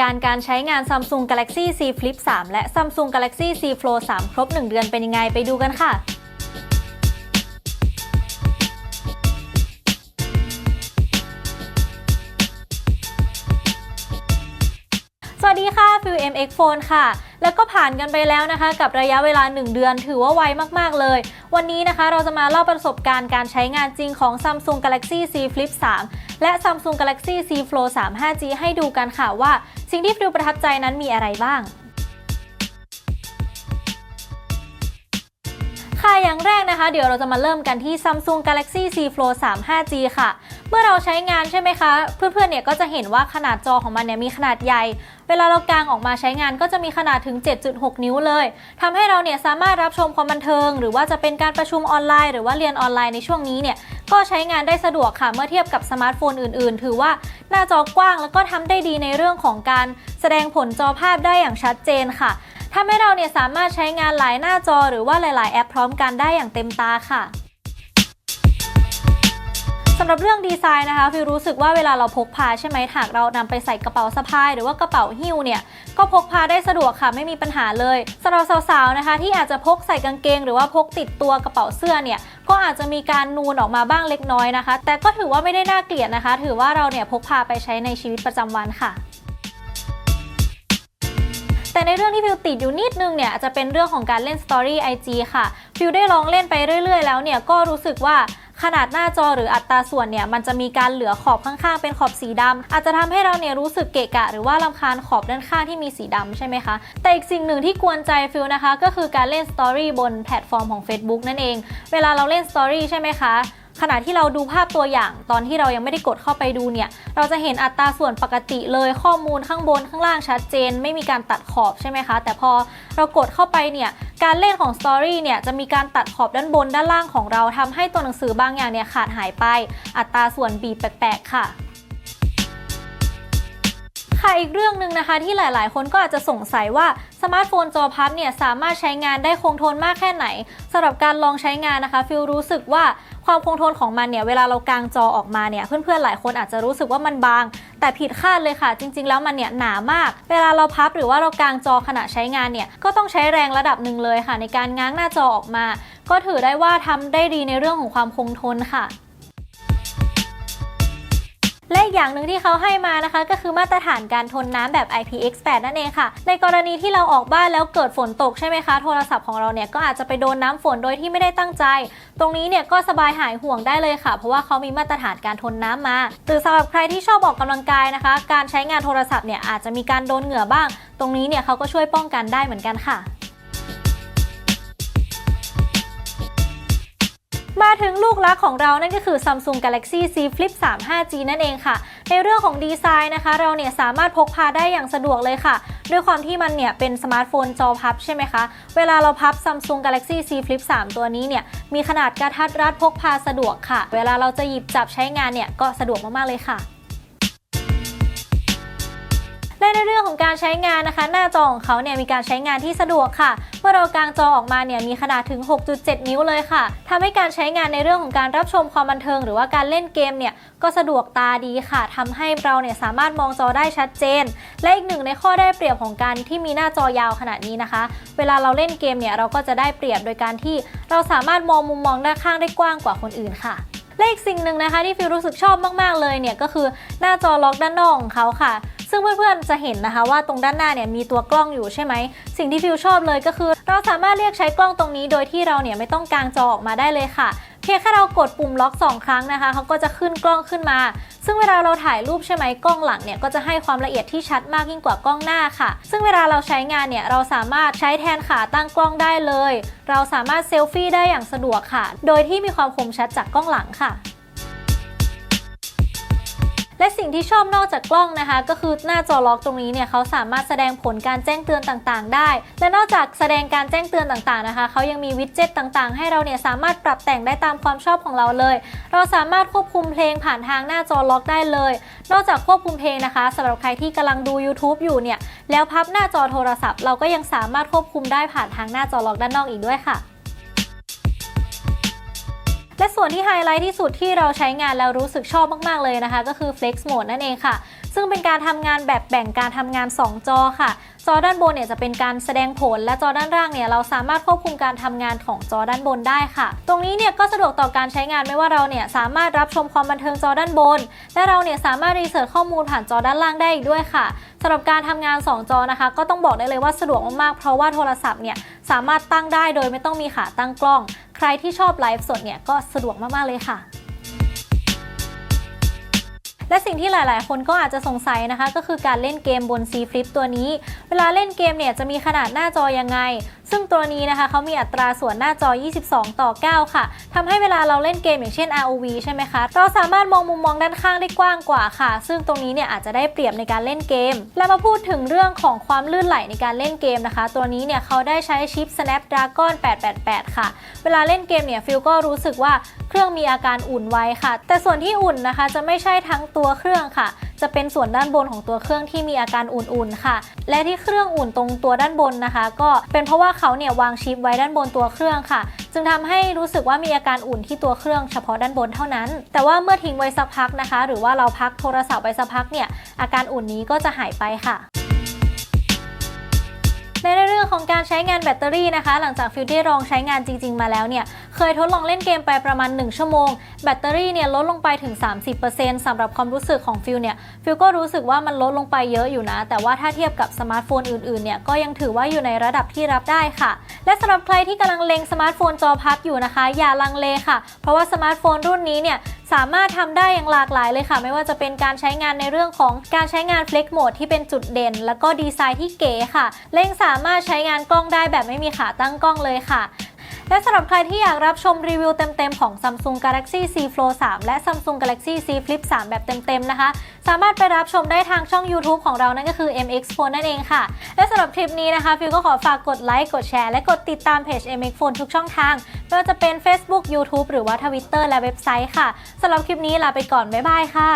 การณ์การใช้งาน Samsung Galaxy Z Flip 3 และ Samsung Galaxy Z Fold 3 ครบ 1 เดือนเป็นยังไงไปดูกันค่ะ วัสดีค่ะฟิว MX Phone ค่ะ แล้วก็ผ่านกันไปแล้วนะคะ กับระยะเวลา 1 เดือนถือว่าไวมากๆเลย วันนี้นะคะเราจะมาเล่าประสบการณ์การใช้งานจริงของ Samsung Galaxy Z Flip 3 และ Samsung Galaxy Z Fold 3 5G ให้ดูกันค่ะว่า สิ่งที่ฟิวประทับใจนั้นมีอะไรบ้าง อย่างแรกนะคะ เดี๋ยวเราจะมาเริ่มกันที่ Samsung Galaxy Z Fold 3 5G ค่ะ เมื่อเราใช้งานใช่ไหมคะ เพื่อนๆเนี่ยก็จะเห็นว่าขนาดจอของมันเนี่ยมีขนาดใหญ่ เวลาเรากางออกมาใช้งานก็จะมีขนาดถึง 7.6 นิ้วเลยทำให้เราเนี่ยสามารถรับชมความบันเทิง หรือว่าจะเป็นการประชุมออนไลน์ หรือว่าเรียนออนไลน์ในช่วงนี้เนี่ยก็ใช้งานได้สะดวกค่ะ เมื่อเทียบกับสมาร์ทโฟนอื่นๆ ถือว่าหน้าจอกว้างแล้วก็ทำได้ดีในเรื่องของการแสดงผลจอภาพได้อย่างชัดเจนค่ะ ทำให้เราเนี่ยสามารถใช้งานหลายหน้าจอหรือว่าหลาย ๆ แอปพร้อมกันได้อย่างเต็มตาค่ะสำหรับเรื่องดีไซน์นะคะฟิวรู้สึกว่าเวลาเราพกพาใช่ไหมหากเรานำไปใส่กระเป๋าสะพาย หรือว่ากระเป๋าหิ้วเนี่ยก็พกพาได้สะดวกค่ะไม่มีปัญหาเลยสำหรับสาวๆนะคะ ที่อาจจะพกใส่กางเกง หรือว่าพกติดตัวกระเป๋าเสื้อเนี่ยก็อาจจะมีการนูนออกมาบ้างเล็กน้อยนะคะ แต่ก็ถือว่าไม่ได้น่าเกลียดนะคะ ถือว่าเราเนี่ยพกพาไปใช้ในชีวิตประจำวันค่ะ แต่ในเรื่องที่ฟิวติดอยู่นิดนึงเนี่ยจะเป็นเรื่องของการเล่น Story IG ค่ะ ฟิวได้ลองเล่นไปเรื่อย ๆ แล้วเนี่ยก็รู้สึกว่าขนาดหน้าจอหรืออัตราส่วนเนี่ยมันจะมีการเหลือขอบข้างๆ เป็นขอบสีดำอาจจะทำให้เราเนี่ยรู้สึกเกะกะ หรือว่าลำคาญขอบด้านข้างที่มีสีดำใช่ไหมคะ แต่อีกสิ่งหนึ่งที่กวนใจฟิวนะคะ ก็คือการเล่น Story บนแพลตฟอร์มของ Facebook นั่นเอง เวลาเราเล่น Story ใช่ไหมคะ ขณะที่เราดูภาพตัวอย่างตอนที่เรายังไม่ได้กดเข้าไปดูเนี่ย เราจะเห็นอัตราส่วนปกติเลยข้อมูลข้างบนข้างล่างชัดเจน ไม่มีการตัดขอบใช่ไหมคะ แต่พอเรากดเข้าไปเนี่ยการเล่นของสตอรี่เนี่ยจะมีการตัดขอบด้านบนด้านล่างของเราทำให้ตัวหนังสือบางอย่างเนี่ยขาดหายไป อัตราส่วนบีบแปลกๆค่ะ ค่ะอีกเรื่องหนึ่งนะคะที่หลายๆ คนก็อาจจะสงสัยว่าสมาร์ทโฟนจอพับเนี่ยสามารถใช้งานได้คงทนมากแค่ไหนสำหรับการลองใช้งานนะคะฟิลรู้สึกว่าความคงทนของมันเนี่ยเวลาเรากางจอออกมาเนี่ยเพื่อนๆหลายคนอาจจะรู้สึกว่ามันบาง แต่ผิดคาดเลยค่ะ จริง ๆ แล้วมันเนี่ยหนามาก เวลาเราพับหรือว่าเรากางจอขณะใช้งานเนี่ยก็ต้องใช้แรงระดับหนึ่งเลยค่ะ ในการง้างหน้าจอออกมา ก็ถือได้ว่าทำได้ดีในเรื่องของความคงทนค่ะ และอีกอย่างหนึ่งที่เขาให้มานะคะ ก็คือมาตรฐานการทนน้ำแบบ IPX8 นั่นเองค่ะ ในกรณีที่เราออกบ้านแล้วเกิดฝนตกใช่ไหมคะ โทรศัพท์ของเราเนี่ยก็อาจจะไปโดนน้ำฝนโดยที่ไม่ได้ตั้งใจ ตรงนี้เนี่ยก็สบายหายห่วงได้เลยค่ะ เพราะว่าเขามีมาตรฐานการทนน้ำมาหรือสำหรับใครที่ชอบออกกำลังกายนะคะ การใช้งานโทรศัพท์เนี่ยอาจจะมีการโดนเหงื่อบ้าง ตรงนี้เนี่ยเขาก็ช่วยป้องกันได้เหมือนกันค่ะ ถึงลูกรักของเรานั่นก็คือ Samsung Galaxy Z Flip 3 5G นั่นเองค่ะ ในเรื่องของดีไซน์นะคะ เราเนี่ยสามารถพกพาได้อย่างสะดวกเลยค่ะ ด้วยความที่มันเนี่ยเป็นสมาร์ทโฟนจอพับใช่ไหมคะ เวลาเราพับ Samsung Galaxy Z Flip 3 ตัวนี้เนี่ยมีขนาดกระทัดรัดพกพาสะดวกค่ะ เวลาเราจะหยิบจับใช้งานเนี่ยก็สะดวกมากๆเลยค่ะและ ในเรื่องของการใช้งานนะคะ หน้าจอของเขาเนี่ยมีการใช้งานที่สะดวกค่ะ เมื่อเรากางจอออกมาเนี่ยมีขนาดถึง 6.7 นิ้วเลยค่ะทำให้การใช้งานในเรื่องของการรับชมความบันเทิง หรือว่าการเล่นเกมเนี่ยก็สะดวกตาดีค่ะทำให้เราเนี่ยสามารถมองจอได้ชัดเจน และอีกหนึ่งในข้อได้เปรียบของการที่มีหน้าจอยาวขนาดนี้นะคะ เวลาเราเล่นเกมเนี่ยเราก็จะได้เปรียบโดยการที่เราสามารถมองมุมมองด้านข้างได้กว้างกว่าคนอื่นค่ะและอีกสิ่งหนึ่งนะคะที่ฟิลรู้สึกชอบมาก ๆ เลยเนี่ยก็คือหน้าจอล็อกด้านนอกของเขาค่ะ ซึ่งเพื่อนๆจะเห็นนะคะว่าตรงด้านหน้าเนี่ยมีตัวกล้องอยู่ใช่ไหม สิ่งที่ฟิลชอบเลยก็คือ เราสามารถเรียกใช้กล้องตรงนี้ โดยที่เราเนี่ยไม่ต้องกางจอออกมาได้เลยค่ะเพียงแค่เรากดปุ่มล็อก 2 ครั้งนะคะเขาก็จะขึ้นกล้องขึ้นมา ซึ่งเวลาเราถ่ายรูปใช่ไหมกล้องหลังเนี่ยก็จะให้ความละเอียดที่ชัดมากยิ่งกว่ากล้องหน้าค่ะ ซึ่งเวลาเราใช้งานเนี่ยเราสามารถใช้แทนขาตั้งกล้องได้เลย เราสามารถเซลฟี่ได้อย่างสะดวกค่ะ โดยที่มีความคมชัดจากกล้องหลังค่ะ และสิ่งที่ชอบนอกจากกล้องนะคะ ก็คือหน้าจอล็อกตรงนี้เนี่ยเขาสามารถแสดงผลการแจ้งเตือนต่างๆ ได้ และนอกจากแสดงการแจ้งเตือนต่างๆนะคะเขายังมีวิดเจ็ตต่างๆ ให้เราเนี่ยสามารถปรับแต่งได้ตามความชอบของเราเลย เราสามารถควบคุมเพลงผ่านทางหน้าจอล็อกได้เลย นอกจากควบคุมเพลงนะคะสำหรับใครที่กำลังดู YouTube อยู่เนี่ยแล้วพับหน้าจอโทรศัพท์ เราก็ยังสามารถควบคุมได้ผ่านทางหน้าจอล็อกด้านนอกอีกด้วยค่ะ และส่วนที่ไฮไลท์ที่สุดที่เราใช้งานแล้วรู้สึกชอบมากๆเลยนะคะ ก็คือ Flex Mode นั่นเองค่ะ ซึ่งเป็นการทำงานแบบแบ่งการทำงาน 2 จอค่ะจอด้านบนเนี่ยจะเป็นการแสดงผล และจอด้านล่างเนี่ยเราสามารถควบคุมการทำงานของจอด้านบนได้ค่ะ ตรงนี้เนี่ยก็สะดวกต่อการใช้งานไม่ว่าเราเนี่ยสามารถรับชมความบันเทิงจอด้านบน และเราเนี่ยสามารถรีเสิร์ชข้อมูลผ่านจอด้านล่างได้อีกด้วยค่ะสำหรับการทำงาน 2 จอนะคะ ก็ต้องบอกได้เลยว่าสะดวกมากๆเพราะว่าโทรศัพท์เนี่ยสามารถตั้งได้โดยไม่ต้องมีขาตั้งกล้อง ใครที่ชอบไลฟ์สดเนี่ยก็สะดวกมาก ๆ เลยค่ะและสิ่งที่หลายๆ คนก็อาจจะสงสัยนะคะ ก็คือการเล่นเกมบน C Flip ตัวนี้ เวลาเล่นเกมเนี่ยจะมีขนาดหน้าจอยังไง ซึ่งตัวนี้นะคะเขามีอัตราส่วนหน้าจอ 22 ต่อ 9 ค่ะทำให้เวลาเราเล่นเกมอย่างเช่น ROV ใช่ไหมคะ เราสามารถมองมุมมองด้านข้างได้กว้างกว่าค่ะ ซึ่งตรงนี้เนี่ยอาจจะได้เปรียบในการเล่นเกม และมาพูดถึงเรื่องของความลื่นไหลในการเล่นเกมนะคะ ตัวนี้เนี่ยเขาได้ใช้ชิป Snapdragon 888 ค่ะ เวลาเล่นเกมเนี่ยฟิลก็รู้สึกว่าเครื่องมีอาการอุ่นไวค่ะ แต่ส่วนที่อุ่นนะคะจะไม่ใช่ทั้งตัวเครื่องค่ะ จะเป็นส่วนด้านบนของตัวเครื่องที่มีอาการอุ่นๆค่ะ และที่เครื่องอุ่นตรงตัวด้านบนนะคะ ก็เป็นเพราะว่าเขาเนี่ยวางชิปไว้ด้านบนตัวเครื่องค่ะ จึงทำให้รู้สึกว่ามีอาการอุ่นที่ตัวเครื่องเฉพาะด้านบนเท่านั้น แต่ว่าเมื่อทิ้งไว้สักพักนะคะ หรือว่าเราพักโทรศัพท์ไว้สักพักเนี่ยอาการอุ่นนี้ก็จะหายไปค่ะในเรื่องของการใช้งานแบตเตอรี่นะคะ หลังจากฟิลได้ลองใช้งานจริง ๆ มาแล้วเนี่ย เคยทดลองเล่นเกมไปประมาณ 1 ชั่วโมง แบตเตอรี่เนี่ยลดลงไปถึง 30%สำหรับความรู้สึกของฟิลเนี่ยฟิลก็รู้สึกว่ามันลดลงไปเยอะอยู่นะ แต่ว่าถ้าเทียบกับสมาร์ทโฟนอื่นๆเนี่ยก็ยังถือว่าอยู่ในระดับที่รับได้ค่ะ และสำหรับใครที่กำลังเล็งสมาร์ทโฟนจอพับอยู่นะคะ อย่าลังเลค่ะ เพราะว่าสมาร์ทโฟนรุ่นนี้เนี่ยสามารถทำได้อย่างหลากหลายเลยค่ะ ไม่ว่าจะเป็นการใช้งานในเรื่องของการใช้งาน Flex Mode ที่เป็นจุดเด่น แล้วก็ดีไซน์ที่เก๋ค่ะเล่งสามารถใช้งานกล้องได้แบบไม่มีขาตั้งกล้องเลยค่ะ และสำหรับใครที่อยากรับชมรีวิวเต็ม ๆ ของ Samsung Galaxy Z Fold 3 และ Samsung Galaxy Z Flip 3 แบบเต็ม ๆ นะคะ สามารถไปรับชมได้ทางช่อง YouTube ของเรานั่นก็คือ MX Phone นั่นเองค่ะ และสำหรับคลิปนี้นะคะฟิวก็ขอฝากกดไลค์กดแชร์และกดติดตามเพจ MX Phone ทุกช่องทางไม่ว่าจะเป็น Facebook YouTube หรือว่า Twitter และเว็บไซต์ค่ะสำหรับคลิปนี้ลาไปก่อนบ๊ายบายค่ะ